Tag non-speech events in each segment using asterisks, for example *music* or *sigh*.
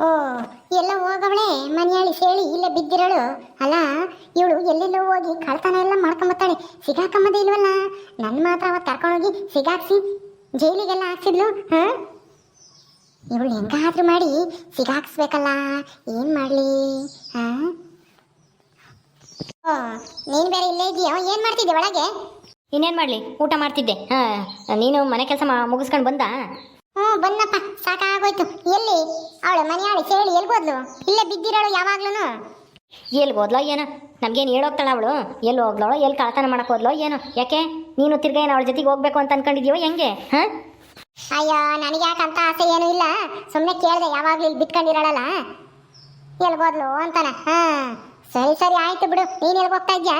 ಓ, ಎಲ್ಲ ಹೋಗವಳೆ ಮನೆಯಾಳಿ ಸೇಳಿ ಇಲ್ಲೇ ಬಿದ್ದಿರಳು. ಅಲ್ಲ, ಇವಳು ಎಲ್ಲೆಲ್ಲೋ ಹೋಗಿ ಕಳ್ತನ ಎಲ್ಲ ಮಾಡ್ಕೊಂಬತ್ತಾಳೆ. ಸಿಗಾಕಂಬದೇ ಇಲ್ವಲ್ಲ? ನನ್ನ ಮಾತ್ರ ಅವತ್ತು ಕರ್ಕೊಂಡೋಗಿ ಸಿಗಾಕ್ಸಿ. ಜೈಲಿಗೆಲ್ಲ ಹಾಕ್ಸಿದ್ಲು, ಹಾ? ಇವಳು ಹೆಂಗಾದ್ರೂ ಮಾಡಿ ಸಿಗಾಕ್ಸ್ಬೇಕಲ್ಲ, ಏನು ಮಾಡ್ಲಿ, ಹಾ? ಓ, ನೀನು ಬೇರೆ ಇಲ್ಲೇ ಇದೆಯೋ ಏನು ಮಾಡ್ತಿದ್ದೆ ಒಳಗೆ? ಇನ್ನೇನು ಮಾಡಲಿ? ಊಟ ಮಾಡ್ತಿದ್ದೆ. ಹಾಂ, ನೀನು ಮನೆ ಕೆಲಸ ಮುಗಿಸ್ಕೊಂಡು ಬಂದ? ಬಂದಪ್ಪ ಸಾಕಾಗೋಯ್ತು. ಎಲ್ಲಿ? ಅವಳು ಮನೆಯಾಳಿ ಸೇಳಿ ಎಲ್ಲಿ ಹೋದ್ಲು? ಇಲ್ಲೇ ಬಿದ್ದಿರೋಳು ಯಾವಾಗ್ಲೂ ಎಲ್ಲಿ ಹೋದ್ಲೋ ಏನೋ? ನಮ್ಗೇನು ಹೇಳೋಗ್ತಾಳ ಅವಳು? ಎಲ್ಲಿ ಹೋಗ್ಲೋ? ಎಲ್ಲಿ ಕಳ್ತನ ಮಾಡಕ್ ಹೋದ್ಲೋ ಏನು? ಯಾಕೆ? ನೀನು ತಿರ್ಗ ಏನು ಅವಳ ಜೊತೆಗೆ ಹೋಗ್ಬೇಕು ಅಂತ ಅನ್ಕೊಂಡಿದ್ಯೋ ಹೆಂಗೆ? ಹಾಂ? ಅಯ್ಯೋ ನನಗೆ ಯಾಕಂತ ಆಸೆ ಏನೂ ಇಲ್ಲ. ಸುಮ್ಮನೆ ಕೇಳಿದೆ ಯಾವಾಗ್ಲೂ ಇಲ್ಲಿ ಬಿಟ್ಕೊಂಡಿರಳಲ್ಲ ಎಲ್ಲಿ ಹೋದ್ಲು ಅಂತಾನ. ಹಾ. ಸರಿ ಸರಿ ಆಯ್ತು ಬಿಡು. ನೀನು ಎಲ್ಲಿ ಹೋಗ್ತಾ ಇದ್ಯಾ?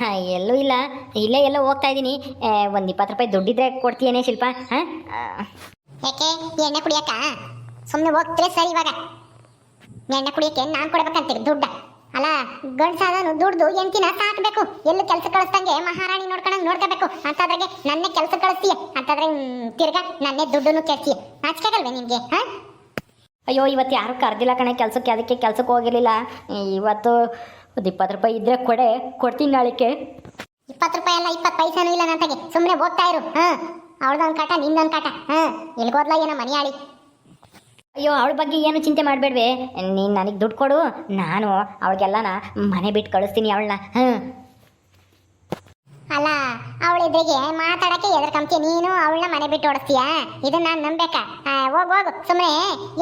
ಹಾಂ ಎಲ್ಲೂ ಇಲ್ಲ. ಇಲ್ಲೇ ಎಲ್ಲೋ ಹೋಗ್ತಾ ಇದ್ದೀನಿ. ಒಂದು ಇಪ್ಪತ್ತು ರೂಪಾಯಿ ದುಡ್ಡಿದ್ರೆ ಕೊಡ್ತೀಯೇನೆ ಶಿಲ್ಪ? ಹಾಂ? ಯಾಕೆ? ಎಣ್ಣೆ ಕುಡಿಯಕ್ಕ? ಸುಮ್ಮನೆ ಹೋಗ್ತಿದ್ರೆ ಸರಿ ಇವಾಗ. ಎಣ್ಣೆ ಕುಡಿಯಕ್ಕೆ ನಾನು ಕೊಡ್ಬೇಕಂತೀರಿ ದುಡ್ಡ. ಅಲ್ಲ ಗಂಡ್ಸಾದನು ದುಡ್ದು ಎಂತಿನ ಸಾಕ್ಬೇಕು. ಎಲ್ಲೂ ಕೆಲಸ ಕಳಿಸ್ದಂಗೆ ಮಹಾರಾಣಿ ನೋಡ್ಕೊಂಡಂಗೆ ನೋಡ್ಕೋಬೇಕು. ಅಂತದ್ರಾಗೆ ನನ್ನೇ ಕೆಲಸ ಕಳಿಸ್ತೀಯ. ಅಂತಾದ್ರೆ ತಿರ್ಗಾ ನನ್ನೇ ದುಡ್ಡನ್ನು ಕೆಡ್ತೀಯ ನಾಚಿಕೆಗಲ್ವೇ ನಿಮಗೆ ಹಾಂ? ಅಯ್ಯೋ ಇವತ್ತು ಯಾರು ಕರೆದಿಲ್ಲ ಕಣೆ ಕೆಲಸಕ್ಕೆ. ಅದಕ್ಕೆ ಕೆಲಸಕ್ಕೆ ಹೋಗಿರಲಿಲ್ಲ. ಇವತ್ತು ಒಂದು ಇಪ್ಪತ್ತು ರೂಪಾಯಿ ಇದ್ರೆ ಕೊಡೆ. ಕೊಡ್ತೀನಿ ನಾಳಿಕೆ ಇಪ್ಪತ್ತು ರೂಪಾಯಿ ಅಲ್ಲ ಇಪ್ಪತ್ತು ಪೈಸಾನು ಇಲ್ಲ ನಂತಾಗೆ ಸುಮ್ಮನೆ ಹೋಗ್ತಾ ಇರು ಹಾ? ಅವಳದೊಂದು ಕಾಟ ನಿಂದೊಂದು ಕಾಟ. ಹಾಂ ಎಲ್ಗೋದ್ಲ ಏನೋ ಮನೆಯಾಳಿ. ಅಯ್ಯೋ ಅವಳ ಬಗ್ಗೆ ಏನು ಚಿಂತೆ ಮಾಡಬೇಡ್ವೆ. ನೀನು ನನಗೆ ದುಡ್ಡು ಕೊಡು ನಾನು ಅವಳಿಗೆಲ್ಲನ ಮನೆ ಬಿಟ್ಟು ಕಳಿಸ್ತೀನಿ ಅವಳನ್ನ ಹಾಂ. ಅಲ್ಲ ಅವಳಿದ್ರಿಗೆ ಮಾತಾಡಕ್ಕೆ ಎದ್ರಕಂತೀಯ ನೀನು ಅವಳನ್ನ ಮನೆ ಬಿಟ್ಟು ಓಡಿಸ್ತೀಯ? ಇದನ್ನ ನಾನು ನಂಬೇಕಾ ಹೋಗು ಹೋಗು ಸುಮ್ಮನೆ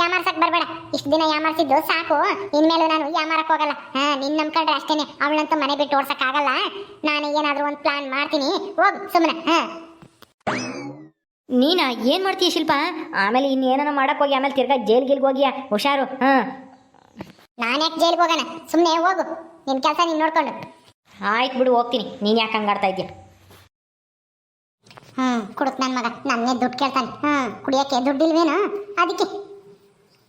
ಯಾಮಾರ್ಸಕ್ ಬರಬೇಡ. ಇಷ್ಟು ದಿನ ಯಾಮಾರಿಸಿದ್ದು ಸಾಕು. ಇನ್ಮೇಲೆ ನಾನು ಯಾಮಾರಕ್ಕೆ ಹೋಗಲ್ಲ. ಹಾಂ ನಿನ್ನ ನಂಬ್ಕೊಂಡ್ರೆ ಅಷ್ಟೇನೆ. ಅವಳಂತೂ ಮನೆ ಬಿಟ್ಟು ಓಡ್ಸಕ್ಕಾಗಲ್ಲ. ನಾನು ಏನಾದರೂ ಒಂದು ಪ್ಲಾನ್ ಮಾಡ್ತೀನಿ. ಹೋಗು ಸುಮ್ಮನೆ ಹಾ. ನೀನಾ ಏನು ಮಾಡ್ತೀಯ ಶಿಲ್ಪ? ಆಮೇಲೆ ಇನ್ನೇನೋ ಮಾಡಕ್ಕೆ ಹೋಗಿ ಆಮೇಲೆ ತಿರ್ಗಾ ಜೈಲ್ ಗಿಲ್ಗೆ ಹೋಗಿಯಾ? ಹುಷಾರು ಹಾಂ. ನಾನು ಯಾಕೆ ಜೈಲ್ಗೆ ಹೋಗೋಣ ಸುಮ್ಮನೆ ಹೋಗು. ನಿನ್ನ ಕೆಲಸ ನೀನು ನೋಡ್ಕೊಂಡು. ಆಯ್ತು ಬಿಡು ಹೋಗ್ತೀನಿ. ನೀನು ಯಾಕೆ ಹಂಗಾಡ್ತಾ ಇದೀಯ ಹ್ಞೂ ಕುಡುಕ್ ನನ್ನ ಮಗ. ನನ್ನೇ ದುಡ್ಡು ಕೇಳ್ತಾನೆ. ಹ್ಞೂ ಕುಡಿಯಕ್ಕೆ ದುಡ್ಡಿಲ್ವೇನೋ ಅದಕ್ಕೆ.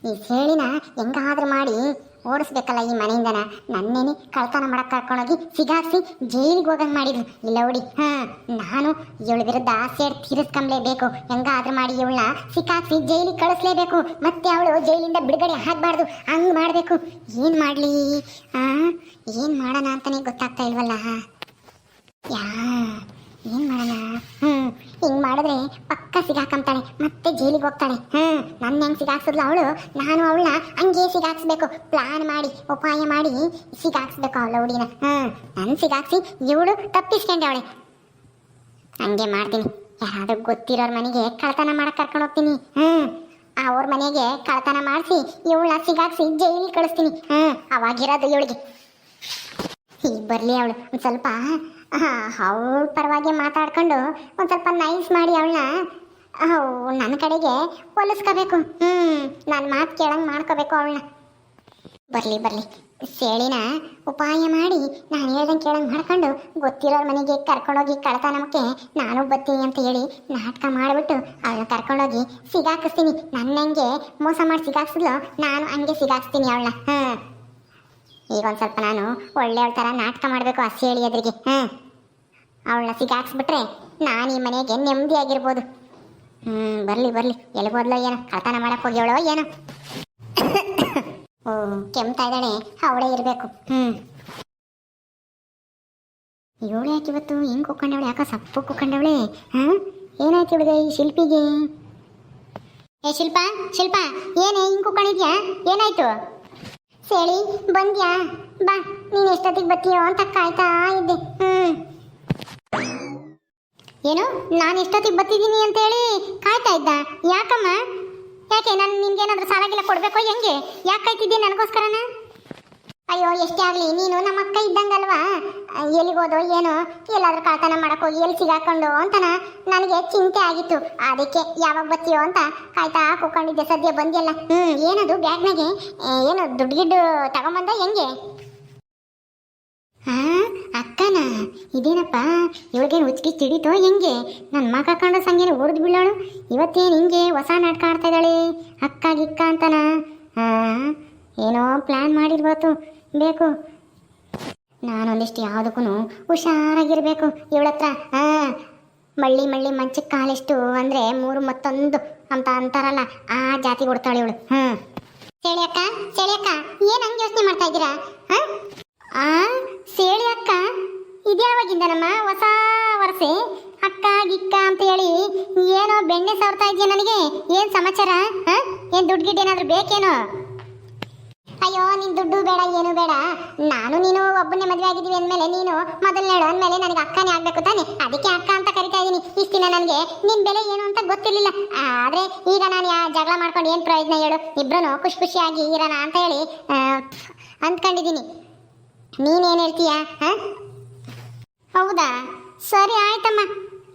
ಈ ಹೇಳಿನ ಹೆಂಗಾದ್ರೂ ಮಾಡಿ ಓಡಿಸ್ಬೇಕಲ್ಲ ಈ ಮನೆಯಿಂದನ? ನನ್ನೇನೆ ಕಳ್ತನ ಮಾಡಕ್ ಕರ್ಕೊಂಡೋಗಿ ಸಿಗಾಕ್ಸಿ ಜೈಲಿಗೆ ಹೋಗಂಗ್ ಮಾಡಿದ್ರು ಇಲ್ಲ ಹುಡಿ, ಹಾ, ನಾನು ಇವಳ ವಿರುದ್ಧ ಸೇಡ್ ತೀರಿಸ್ಕೊಂಬ್ಲೇಬೇಕು. ಹೆಂಗಾದ್ರೂ ಮಾಡಿ ಇವಳನ್ನ ಸಿಕ್ಕಾಕ್ಸಿ ಜೈಲಿಗೆ ಕಳಿಸ್ಲೇಬೇಕು. ಮತ್ತೆ ಅವಳು ಜೈಲಿಂದ ಬಿಡುಗಡೆ ಆಗಬಾರ್ದು. ಹಂಗ್ ಮಾಡಬೇಕು. ಏನು ಮಾಡ್ಲಿ? ಆ, ಏನು ಮಾಡೋಣ ಅಂತಾನೆ ಗೊತ್ತಾಗ್ತಾ ಇಲ್ವಲ್ಲ? ಯಾ, ಏನ್ ಮಾಡೋಣ? ಹ್ಮ್. ಹಿಂಗ್ ಮಾಡಿದ್ರೆ ಪಕ್ಕ ಸಿಗಾಕಂತಾಳೆ ಮತ್ತೆ ಜೈಲಿಗೆ ಹೋಗ್ತಾಳೆ. ಹ್ಮ್ ನನ್ನ ಹೆಂಗ್ ಸಿಗಾಕ್ಸಿದ್ಲು ಅವಳು? ನಾನು ಅವಳನ್ನ ಹಂಗೆ ಸಿಗಾಕ್ಸ್ಬೇಕು. ಪ್ಲಾನ್ ಮಾಡಿ, ಉಪಾಯ ಮಾಡಿ ಸಿಗಾಕ್ಸ್ಬೇಕು ಅವಳ ಹುಡುಗಿನ. ಹ್ಮ್, ನನ್ ಸಿಗಾಕ್ಸಿ ಇವಳು ತಪ್ಪಿಸ್ಕೊಂಡವಳೆ ಹಂಗೆ ಮಾಡ್ತೀನಿ. ಯಾರಾದ್ರೂ ಗೊತ್ತಿರೋರ್ ಮನೆಗೆ ಕಳ್ತನ ಮಾಡಕ್ ಕರ್ಕೊಂಡು ಹೋಗ್ತೀನಿ. ಹ್ಮ್, ಅವ್ರ ಮನೆಗೆ ಕಳ್ತನ ಮಾಡಿಸಿ ಇವಳನ್ನ ಸಿಗಾಕ್ಸಿ ಜೈಲಿಗೆ ಕಳಿಸ್ತೀನಿ. ಹ್ಮ್, ಅವಾಗಿರೋದು ಇವಳಿಗೆ. ಈಗ ಬರ್ಲಿ ಅವಳು. ಒಂದ್ ಸ್ವಲ್ಪ ಅವಳ ಪರವಾಗಿ ಮಾತಾಡ್ಕೊಂಡು ಒಂದು ಸ್ವಲ್ಪ ನೈಸ್ ಮಾಡಿ ಅವಳನ್ನ ನನ್ನ ಕಡೆಗೆ ಹೊಲಿಸ್ಕೋಬೇಕು ಹ್ಞೂ ನಾನು ಮಾತು ಕೇಳಂಗೆ ಮಾಡ್ಕೋಬೇಕು ಅವಳನ್ನ ಬರಲಿ ಬರಲಿ. ಸೇಳಿನ ಉಪಾಯ ಮಾಡಿ ನಾನು ಹೇಳ್ದಂಗೆ ಕೇಳಂಗೆ ಮಾಡ್ಕೊಂಡು ಗೊತ್ತಿರೋರ ಮನೆಗೆ ಕರ್ಕೊಂಡೋಗಿ ಕಳ್ತನಕ್ಕೆ ನಾನು ಬರ್ತೀನಿ ಅಂತ ಹೇಳಿ ನಾಟಕ ಮಾಡಿಬಿಟ್ಟು ಅವಳನ್ನ ಕರ್ಕೊಂಡೋಗಿ ಸಿಗಾಕಿಸ್ತೀನಿ. ನನ್ನಂಗೆ ಮೋಸ ಮಾಡಿ ಸಿಗಾಕ್ಸಿದ್ಲು, ನಾನು ಹಂಗೆ ಸಿಗಾಕ್ಸ್ತೀನಿ ಅವಳನ್ನ ಹಾಂ ಈಗ ಒಂದು ಸ್ವಲ್ಪ ನಾನು ಒಳ್ಳೆಯವಳ ಥರ ನಾಟಕ ಮಾಡಬೇಕು ಹಸಿ ಹೇಳಿ ಎದುರಿಗೆ, ಹಾಂ? ಅವಳನ್ನ ಸಿಗಾಕ್ಸ್ಬಿಟ್ರೆ ನಾನು ಈ ಮನೆಗೆ ನೆಮ್ಮದಿಯಾಗಿರ್ಬೋದು ಹ್ಞೂ ಬರಲಿ ಬರಲಿ. ಎಲ್ಗೋದ್ಲೋ ಏನೋ, ಕಳ್ತನ ಮಾಡಕ್ಕೆ ಹೋಗ್ಯವಳೋ ಏನೋ. ಓ, ಕೆಮ್ತಾ ಇದ್ದಾಳೆ, ಅವಳೇ ಇರಬೇಕು. ಹ್ಞೂ ಇವಳು ಯಾಕೆ ಇವತ್ತು ಹಿಂಗೆ ಕುಕ್ಕೊಂಡವಳೆ ಯಾಕೋ ಸಪ್ಪು ಕುಕ್ಕೊಂಡವಳೆ ಹಾಂ? ಏನಾಯ್ತು ಇವಳಿಗೆ ಈ ಶಿಲ್ಪಿಗೆ? ಏ, ಶಿಲ್ಪ ಶಿಲ್ಪ, ಏನೇ ಹಿಂಗೆ ಕುಕ್ಕೊಂಡಿದ್ಯಾ ಏನಾಯ್ತು? ಸೇಳಿ ಬಂದ್ಯಾ? ಬಾ, ನೀನು ಎಷ್ಟೊತ್ತಿಗೆ ಬರ್ತೀಯೋ ಅಂತ ಕಾಯ್ತಾ ಇದ್ದೆ. ಹ್ಮ್. ಏನು, ನಾನು ಎಷ್ಟೊತ್ತಿಗೆ ಬರ್ತಿದ್ದೀನಿ ಅಂತ ಹೇಳಿ ಕಾಯ್ತಾ ಇದ್ದ? ಯಾಕಮ್ಮ? ಯಾಕೆ, ನಾನು ನಿನ್ಗೇನಾದ್ರೂ ಸಾಲಾಗಿಲ್ಲ ಕೊಡ್ಬೇಕೋ ಹೆಂಗೆ? ಯಾಕೆ ಕಾಯ್ತಿದ್ದೀನಿ ನನಗೋಸ್ಕರನ? ಅಯ್ಯೋ, ಎಷ್ಟೇ ಆಗಲಿ, ನೀನು ನಮ್ಮ ಅಕ್ಕ ಇದ್ದಂಗಲ್ವಾ? ಎಲ್ಲಿಗೋದೋ ಏನೋ, ಎಲ್ಲಾದ್ರೂ ಕಳ್ತನ ಮಾಡೋಕ್ಕೋಗಿ ಎಲ್ಲಿ ಸಿಗಾಕೊಂಡು ಅಂತನ ನನಗೆ ಚಿಂತೆ ಆಗಿತ್ತು. ಅದಕ್ಕೆ ಯಾವಾಗ ಬರ್ತೀಯೋ ಅಂತ ಕಾಯ್ತಾ ಕೂಕೊಂಡಿದ್ದೆ ಸದ್ಯ ಬಂದಿಲ್ಲ ಹ್ಞೂ ಏನದು ಬ್ಯಾಗ್ನಾಗೆ? ಏನು ದುಡ್ಡು ಗಿಡ್ಡು ತಗೊಂಬಂದ ಹೆಂಗೆ? ಹಾಂ ಅಕ್ಕನ? ಇದೇನಪ್ಪ? ಇವಳಿಗೇನು ಹುಚ್ಚಿಗೆ ತಿಡಿತೋ ಹೆಂಗೆ? ನನ್ನ ಮಗ ಕಂಡು ಸಂಗೇನು ಉರಿದು ಬೀಳೋಳು. ಇವತ್ತೇನು ಹಿಂಗೆ ಹೊಸ ನಾಟಕ ಆಡ್ತಾ ಇದ್ದಾಳೆ? ಅಕ್ಕ, ಗಿಕ್ಕ ಅಂತನ? ಹಾ ಏನೋ ಪ್ಲ್ಯಾನ್ ಮಾಡಿರ್ಬೋದು. ಬೇಕು. ನಾನೊಂದಿಷ್ಟು ಯಾವುದಕ್ಕೂ ಹುಷಾರಾಗಿರಬೇಕು. ಇವಳ ಹಾಂ ಮಳ್ಳಿ ಮಳ್ಳಿ ಮಂಚಕ್ಕೆ ಕಾಲೆಷ್ಟು ಅಂದರೆ ಮೂರು ಮತ್ತೊಂದು ಅಂತ ಅಂತಾರಲ್ಲ, ಆ ಜಾತಿ ಕೊಡ್ತಾಳೆ ಇವಳು. ಹ್ಞೂ ಹೇಳಿ ಅಕ್ಕ ಏನು ಹಂಗೆ ಯೋಚನೆ ಮಾಡ್ತಾ ಇದ್ದೀರಾ? ಹಾಂ? ಆ, ಸೇಳಿ ಅಕ್ಕ, ಇದ್ಯಾವಾಗಿಂದನಮ್ಮ ಹೊಸ ವರ್ಷೆ? ಅಕ್ಕ, ಗಿಕ್ಕ ಅಂತ ಹೇಳಿ ಏನೋ ಬೆಣ್ಣೆ ಸಾರ್ತಾ ಇದೆಯಾ ನನಗೆ? ಏನು ಸಮಾಚಾರ? ಹಾಂ? ಏನು ದುಡ್ಡು ಗಿಡ್ಡು ಏನಾದ್ರು ಬೇಕೇನೋ? ಅಯ್ಯೋ, ನಿನ್ ದುಡ್ಡು ಬೇಡ, ಏನು ಬೇಡ. ನಾನು ನೀನು ಒಬ್ಬನೇ ಮದುವೆ ಆಗಿದ್ದೀವಿ ಅಂದ್ಮೇಲೆ ನೀನು ಮೊದಲನೇಳು ಅಂದ್ಮೇಲೆ ನನಗೆ ಅಕ್ಕನೇ ಆಗ್ಬೇಕು ತಾನೆ? ಅದಕ್ಕೆ ಅಕ್ಕ ಅಂತ ಕರಿತಾ ಇದ್ದೀನಿ. ಇಷ್ಟು ದಿನ ನನಗೆ ನಿನ್ ಬೆಲೆ ಏನು ಅಂತ ಗೊತ್ತಿರಲಿಲ್ಲ. ಆದ್ರೆ ಈಗ ನಾನು ಯಾ ಜಗಳ ಮಾಡ್ಕೊಂಡು ಏನು ಪ್ರಯೋಜನ ಹೇಳು? ಇಬ್ರು ಖುಷಿ ಖುಷಿಯಾಗಿ ಇರೋಣ ಅಂತ ಹೇಳಿ ಅಂದ್ಕೊಂಡಿದ್ದೀನಿ. ನೀನೇನ್ ಹೇಳ್ತೀಯಾ ಹಾಂ ಹೌದಾ? ಸರಿ, ಆಯ್ತಮ್ಮ.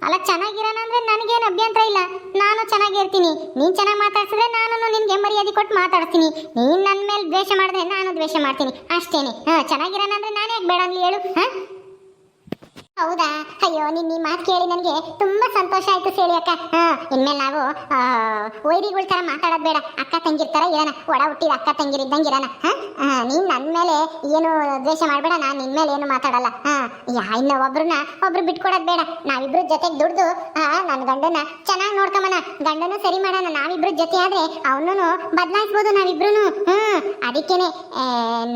ಅಲ್ಲ, ಚೆನ್ನಾಗಿರೋಣ ಅಂದ್ರೆ ನನಗೇನು ಅಭ್ಯಂತರ ಇಲ್ಲ. ನಾನು ಚೆನ್ನಾಗಿರ್ತೀನಿ. ನೀನ್ ಚೆನ್ನಾಗಿ ಮಾತಾಡ್ಸಿದ್ರೆ ನಾನು ಕೊಟ್ಟು ಮಾತಾಡ್ತೀನಿ. ನೀನು ನನ್ನ ಮೇಲೆ ದ್ವೇಷ ಮಾಡಿದ್ರೆ ನಾನು ದ್ವೇಷ ಮಾಡ್ತೀನಿ. ಅಷ್ಟೇನೆ. ಹಾಂ, ಚೆನ್ನಾಗಿರೋಣ ಅಂದರೆ ನಾನು ಯಾಕೆ ಬೇಡ ಅನ್ಲಿ ಹೇಳು, ಹಾ? ಹೌದಾ? ಅಯ್ಯೋ ನಿನ್ನ ಈ ಮಾತು ಕೇಳಿ ನನಗೆ ತುಂಬಾ ಸಂತೋಷ ಆಯ್ತು ಸೇಳಿ ಅಕ್ಕ. ಹಾ ಇನ್ಮೇಲೆ ನಾವು ವೈರಿಗಳ ತರ ಮಾತಾಡೋದು ಬೇಡ. ಅಕ್ಕ ತಂಗಿರ್ತಾರ ಇರೋಣ. ಒಡ ಹುಟ್ಟಿದ ಅಕ್ಕ ತಂಗಿ ಇರೋಣ. ಹಾ ನೀನು ನನ್ನ ಮೇಲೆ ಏನು ದ್ವೇಷ ಮಾಡಬೇಡ ನಾನು ನಿನ್ನ ಮೇಲೆ ಏನು ಮಾತಾಡಲ್ಲ. ಹಾ ಯಾ ಇನ್ನು ಒಬ್ರನ್ನ ಒಬ್ರು ಬಿಟ್ಕೊಡೋದು ಬೇಡ. ನಾವಿಬ್ರು ಜೊತೆಗೆ ದುಡ್ದು ಆ ನನ್ನ ಗಂಡನ ಚೆನ್ನಾಗಿ ನೋಡ್ಕೊಂಬನ ಗಂಡನು ಸರಿ ಮಾಡೋಣ ನಾವಿಬ್ರು ಜೊತೆ ಆದ್ರೆ ಅವನು ಬದಲಾಯಿಸ್ಬೋದು ನಾವಿಬ್ರು ಹ್ಮ್ ಅದಕ್ಕೇನೆ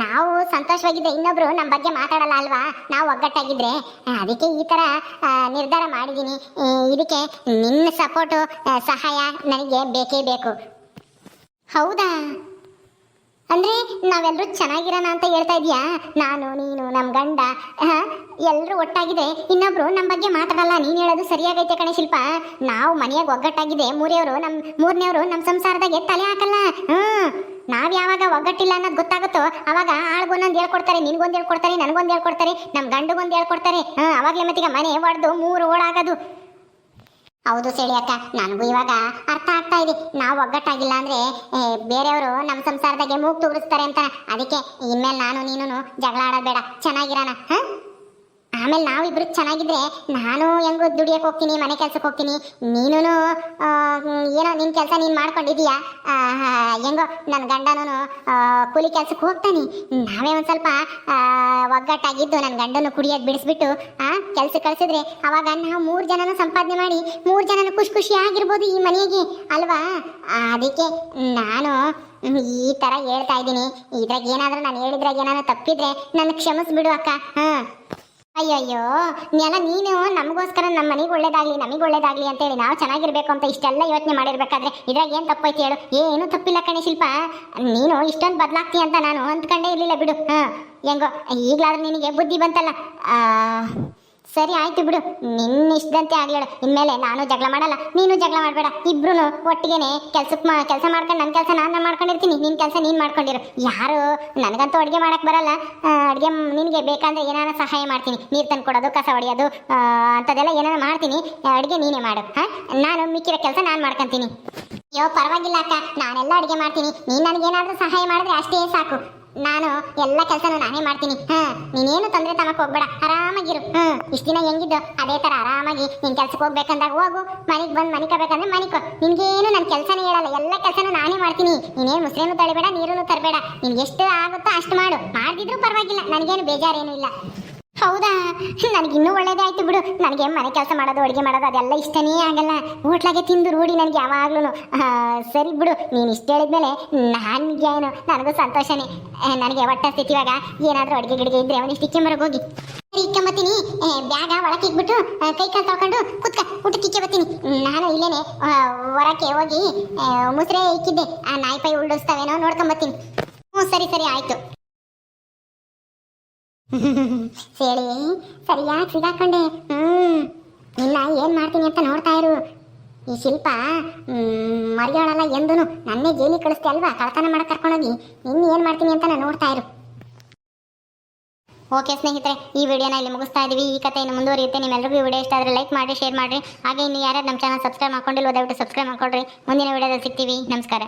ನಾವು ಸಂತೋಷವಾಗಿದ್ದೆ ಇನ್ನೊಬ್ರು ನಮ್ಮ ಬಗ್ಗೆ ಮಾತಾಡಲ್ಲ ಅಲ್ವಾ? ನಾವು ಒಗ್ಗಟ್ಟಾಗಿದ್ರೆ ಆ, ಅದಕ್ಕೆ ಈ ಥರ ನಿರ್ಧಾರ ಮಾಡಿದ್ದೀನಿ. ಇದಕ್ಕೆ ನಿನ್ನ ಸಪೋರ್ಟು ಸಹಾಯ ನನಗೆ ಬೇಕೇ ಬೇಕು. ಹೌದಾ? ಅಂದ್ರೆ ನಾವೆಲ್ಲರೂ ಚೆನ್ನಾಗಿರೋಣ ಅಂತ ಹೇಳ್ತಾ ಇದೀಯಾ ನಾನು, ನೀನು ನಮ್ಮ ಗಂಡ ಎಲ್ಲರೂ ಒಟ್ಟಾಗಿದೆ. ಇನ್ನೊಬ್ರು ನಮ್ಮ ಬಗ್ಗೆ ಮಾತಾಡಲ್ಲ. ನೀನು ಹೇಳೋದು ಸರಿಯಾಗೈತೆ ಕಣೆ ಶಿಲ್ಪ. ನಾವು ಮನೆಯಾಗ ಒಗ್ಗಟ್ಟಾಗಿದೆ. ಮೂರೆಯವರು ನಮ್ಮ ಮೂರನೇವರು ನಮ್ಮ ಸಂಸಾರದಾಗೆ ತಲೆ ಹಾಕಲ್ಲ. ಹ್ಮ್. ನಾವ್ ಯಾವಾಗ ಒಗ್ಗಟ್ಟಿಲ್ಲ ಅನ್ನೋದು ಗೊತ್ತಾಗುತ್ತೋ, ಅವಾಗ ಆಳ್ಗೊಂದೊಂದು ಹೇಳ್ಕೊಡ್ತಾರೆ, ನಿನ್ಗೊಂದು ಹೇಳ್ಕೊಡ್ತಾರೆ, ನನಗೊಂದು ಹೇಳ್ಕೊಡ್ತಾರೆ ನಮ್ಮ ಗಂಡಗೊಂದು ಹೇಳ್ಕೊಡ್ತಾರೆ. ಹಾಂ, ಅವಾಗಲೇ ಮತ್ತೀಗ ಮನೆ ಒಡೆದು ಮೂರು ಓಡಾಗೋದು ಹೌದು ಸೇಳಿ ಅಕ್ಕ, ನನಗೂ ಇವಾಗ ಅರ್ಥ ಆಗ್ತಾ ಇದೆ. ನಾವು ಒಗ್ಗಟ್ಟಾಗಿಲ್ಲ ಅಂದರೆ ಬೇರೆಯವರು ನಮ್ಮ ಸಂಸಾರದಾಗೆ ಮೂಗು ತೂರಿಸ್ತಾರೆ ಅಂತ ಅದಕ್ಕೆ ಇನ್ಮೇಲೆ ನಾನು ನೀನು ಜಗಳ ಆಡೋದು ಬೇಡ. ಚೆನ್ನಾಗಿರೋಣ ಹ? ಆಮೇಲೆ ನಾವಿಬ್ರು ಚೆನ್ನಾಗಿದ್ರೆ ನಾನು ಹೆಂಗೋ ದುಡಿಯಕ್ಕೆ ಹೋಗ್ತೀನಿ, ಮನೆ ಕೆಲ್ಸಕ್ಕೆ ಹೋಗ್ತೀನಿ. ನೀನು ಏನೋ ನಿನ್ನ ಕೆಲಸ ನೀನು ಮಾಡ್ಕೊಂಡಿದ್ದೀಯಾ? ಹೆಂಗೋ ನನ್ನ ಗಂಡನೂ ಕೂಲಿ ಕೆಲ್ಸಕ್ಕೆ ಹೋಗ್ತಾನೆ. ನಾವೇ ಒಂದು ಸ್ವಲ್ಪ ಒಗ್ಗಟ್ಟಾಗಿದ್ದು ನನ್ನ ಗಂಡನು ಕುಡಿಯೋದು ಬಿಡಿಸ್ಬಿಟ್ಟು, ಆ ಕೆಲಸ ಕಳ್ಸಿದ್ರೆ ಅವಾಗ ನಾವು ಮೂರು ಜನನೂ ಸಂಪಾದನೆ ಮಾಡಿ, ಮೂರು ಜನನು ಖುಷಿ ಖುಷಿಯಾಗಿರ್ಬೋದು ಈ ಮನೆಗೆ, ಅಲ್ವಾ? ಅದಕ್ಕೆ ನಾನು ಈ ತರ ಹೇಳ್ತಾ ಇದ್ದೀನಿ. ಇದ್ರಾಗ ಏನಾದ್ರೂ ನಾನು ಹೇಳಿದ್ರಾಗ ಏನಾದರೂ ತಪ್ಪಿದ್ರೆ ನನ್ನ ಕ್ಷಮಿಸ್ಬಿಡು ಅಕ್ಕ. ಹಾ. ಅಯ್ಯಯ್ಯೋ, ನೆಲ ನೀನು ನಮಗೋಸ್ಕರ ನಮ್ಮ ಮನೆಗೆ ಒಳ್ಳೇದಾಗ್ಲಿ, ನಮಗೆ ಒಳ್ಳೇದಾಗ್ಲಿ ಅಂತ ಹೇಳಿ ನಾವು ಚೆನ್ನಾಗಿರ್ಬೇಕು ಅಂತ ಇಷ್ಟೆಲ್ಲ ಯೋಚನೆ ಮಾಡಿರ್ಬೇಕಾದ್ರೆ ಇದ್ರಾಗ ಏನು ತಪ್ಪೈತಿ ಹೇಳು? ಏನು ತಪ್ಪಿಲ್ಲ ಕಣೆ ಶಿಲ್ಪ. ನೀನು ಇಷ್ಟೊಂದು ಬದಲಾಗ್ತಿ ಅಂತ ನಾನು ಅಂದ್ಕೊಂಡೇ ಇರಲಿಲ್ಲ ಬಿಡು. ಹಾಂ, ಹೆಂಗೋ, ಈಗಲಾದ್ರೂ ನಿನಗೆ ಬುದ್ಧಿ ಬಂತಲ್ಲ? ಸರಿ ಆಯ್ತು ಬಿಡು. ನಿನ್ನ ಇಷ್ಟದಂತೆ ಆಗ್ಲೇಳು ಇನ್ಮೇಲೆ ನಾನು ಜಗಳ ಮಾಡಲ್ಲ. ನೀನು ಜಗಳ ಮಾಡಬೇಡ. ಇಬ್ರು ಒಟ್ಟಿಗೆನೆ ಕೆಲ್ಸಕ್ಕೆ ಮಾ ಕೆಲಸ ಮಾಡ್ಕೊಂಡು ನನ್ನ ಕೆಲಸ ನಾನು ಮಾಡ್ಕೊಂಡಿರ್ತೀನಿ. ನಿನ್ನ ಕೆಲಸ ನೀನು ಮಾಡ್ಕೊಂಡಿರು. ಯಾರು? ನನಗಂತೂ ಅಡುಗೆ ಮಾಡಕ್ಕೆ ಬರಲ್ಲ. ಅಡುಗೆ ನಿನಗೆ ಬೇಕಂದ್ರೆ ಏನಾರ ಸಹಾಯ ಮಾಡ್ತೀನಿ. ನೀರು ತಂದು ಕೊಡೋದು, ಕಸ ಹೊಡೆಯೋದು ಅಂಥದ್ದೆಲ್ಲ ಏನಾರ ಮಾಡ್ತೀನಿ. ಅಡುಗೆ ನೀನೇ ಮಾಡು. ಹಾಂ? ನಾನು ಮಿಕ್ಕಿರೋ ಕೆಲಸ ನಾನು ಮಾಡ್ಕೊತೀನಿ. ಅಯ್ಯೋ, ಪರವಾಗಿಲ್ಲ ಅಕ್ಕ. ನಾನೆಲ್ಲ ಅಡುಗೆ ಮಾಡ್ತೀನಿ. ನೀನು ನನಗೇನಾದರೂ ಸಹಾಯ ಮಾಡಿದ್ರೆ ಅಷ್ಟೇ ಸಾಕು. ನಾನು ಎಲ್ಲ ಕೆಲಸನೂ ನಾನೇ ಮಾಡ್ತೀನಿ. ಹಾ, ನೀನೇನು ತೊಂದರೆ ತಮಕ್ ಹೋಗ್ಬೇಡ. ಆರಾಮಾಗಿರು. ಹ್ಮ್ ಇಷ್ಟ ದಿನ ಹೆಂಗಿದ್ದು? ಅದೇ ತರ ಆರಾಮಾಗಿ ನಿನ್ ಕೆಲ್ಸಕ್ಕೆ ಹೋಗ್ಬೇಕಂದಾಗ ಹೋಗು. ಮನೆಗೆ ಬಂದು ಮನಿಕಬೇಕಂದ್ರೆ ಕಬೇಕಂದ್ರೆ ಮನಿಕೋ. ನಿನ್ಗೇನು ನನ್ನ ಕೆಲಸನೇ ಹೇಳಲ್ಲ. ಎಲ್ಲ ಕೆಲಸನೂ ನಾನೇ ಮಾಡ್ತೀನಿ. ನೀನೇನು ಮುಸ್ರೇನು ತಳಿಬೇಡ ನೀರನ್ನು ತರಬೇಡ. ನಿನ್ಗೆ ಎಷ್ಟು ಆಗುತ್ತೋ ಅಷ್ಟು ಮಾಡು. ಮಾಡಿದ್ರು ಪರವಾಗಿಲ್ಲ. ನನಗೇನು ಬೇಜಾರೇನು ಇಲ್ಲ. ಹೌದಾ? ನನಗೆ ಇನ್ನೂ ಒಳ್ಳೇದಾಯ್ತು ಬಿಡು. ನನಗೆ ಮನೆ ಕೆಲಸ ಮಾಡೋದು, ಅಡುಗೆ ಮಾಡೋದು ಅದೆಲ್ಲ ಇಷ್ಟನೇ ಆಗಲ್ಲ. ಹೋಟ್ಲಾಗೆ ತಿಂದು ರೂಢಿ ನನಗೆ ಯಾವಾಗ್ಲೂ ಸರಿ ಬಿಡು. ನೀನು ಇಷ್ಟ ಹೇಳಿದ್ಮೇಲೆ ನನಗೆ ಏನು ನನಗೂ ಸಂತೋಷನೇ. ನನಗೆ ಒಟ್ಟ ಸ್ಥಿತಿ ಇವಾಗ ಏನಾದರೂ ಅಡುಗೆ ಗಿಡಿಗೆ ಇದ್ರೆ ಅವನಿಷ್ಟು ಇಕ್ಕೆಂಬರೋಗಿ ಹೋಗಿ. ಇಕ್ಕೊಂಬತ್ತೀನಿ ಬ್ಯಾಗ ಒಳಕ್ಕೆ ಇಕ್ಬಿಟ್ಟು ಕೈ ಕಾಲು ತೊಳ್ಕೊಂಡು ಕುತ್ಕ. ಊಟಕ್ಕೆ ಇಕ್ಕೆ ಬರ್ತೀನಿ. ನಾನು ಇಲ್ಲೇನೆ ಹೊರಕ್ಕೆ ಹೋಗಿ ಮುಸ್ರೆ ಇಕ್ಕಿದ್ದೆ. ಆ ನಾಯಿ ಪೈ ಉಳ್ಳಿಸ್ತಾವೇನೋ ನೋಡ್ಕೊಂಬತ್ತೀನಿ ಹ್ಞೂ, ಸರಿ ಸರಿ, ಆಯಿತು. *laughs* ಸೇಳಿ ಸರಿಯಾಗಿ ಸಿಗಾಕೊಂಡೆ. ಹ್ಮ್ ಇಲ್ಲ ಏನ್ ಮಾಡ್ತೀನಿ ಅಂತ ನೋಡ್ತಾ ಇರು. ಈ ಶಿಲ್ಪ ಮರ್ಯಾಳಲ್ಲ ಎಂದನು. ನನ್ನೇ ಜೇಲಿ ಕಳಿಸ್ತೆ ಅಲ್ವಾ? ಕಳ್ತನ ಮಾಡಿ ಕರ್ಕೊಂಡೋಗಿ. ಇನ್ನು ಏನು ಮಾಡ್ತೀನಿ ಅಂತ ನಾನು ನೋಡ್ತಾ ಇರು. ಓಕೆ ಸ್ನೇಹಿತರೆ, ಈ ವಿಡಿಯೋನ ಇಲ್ಲಿ ಮುಗಿಸ್ತಾ ಇದೀವಿ. ಈ ಕಥೆ ಇನ್ನು ಮುಂದುವರಿಯುತ್ತೆ. ನಿಮ್ಮೆಲ್ಲರಿಗೂ ವಿಡಿಯೋ ಇಷ್ಟ ಆದರೆ ಲೈಕ್ ಮಾಡಿ ಶೇರ್ ಮಾಡಿ ಹಾಗೆ ಇನ್ನು ಯಾರ್ಯಾರು ನಮ್ಮ ಚಾನಲ್ ಸಬ್ಸ್ಕ್ರೈಬ್ ಮಾಡ್ಕೊಂಡಿಲ್ಲ ದಯವಿಟ್ಟು ಸಬ್ಸ್ಕ್ರೈಬ್ ಮಾಡ್ಕೊಳ್ರಿ. ಮುಂದಿನ ವಿಡಿಯೋದಲ್ಲಿ ಸಿಗ್ತೀವಿ. ನಮಸ್ಕಾರ.